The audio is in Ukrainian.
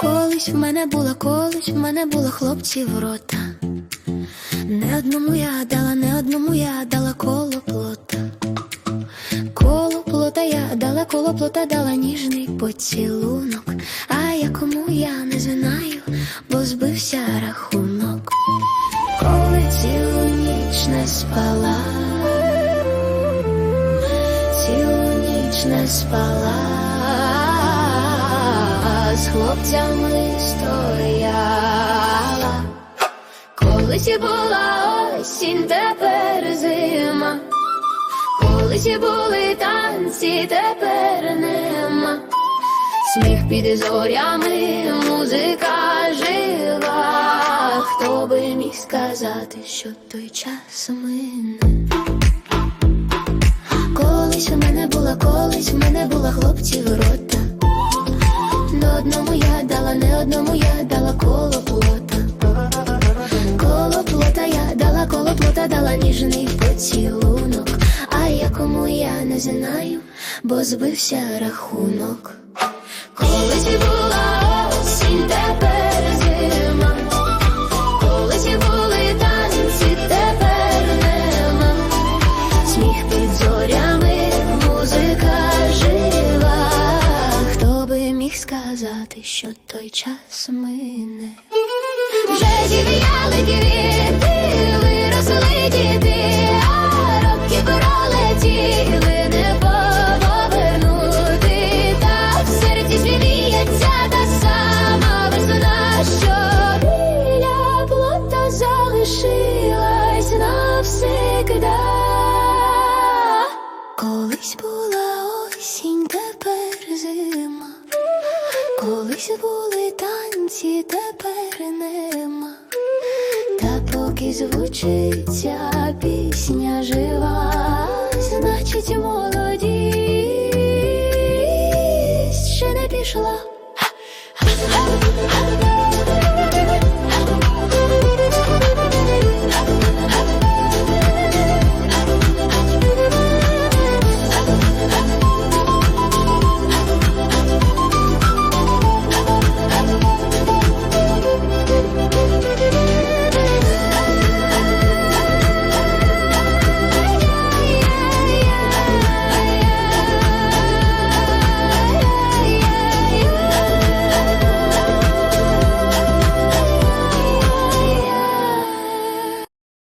Колись в мене була, колись в мене була хлопців рота. Не одному я дала, не одному я дала коло плота. Коло плота я дала, коло плота дала ніжний поцілунок. А я кому я не знаю, бо збився рахунок. Спала, цілу ніч не спала, з хлопцями стояла. Колись і була осінь, тепер зима. Колись і були танці, тепер нема. Сміх під зорями, музика. Би міг сказати, що той час мине? Колись у мене була, колись в мене була хлопців рота. Не одному я дала, не одному я дала коло плота. Коло плота я дала, коло плота дала ніжний поцілунок. А якому я не знаю, бо збився рахунок. Колись була що той час мине? Вже зів'яли квіти, виросли діти, а роки пролетіли, не повернути. Та в серці сміється та сама весна, що біля плота залишилась навсегда. Колись була Колись були танці, тепер нема. Та поки звучить ця пісня жива, значить молодість ще не пішла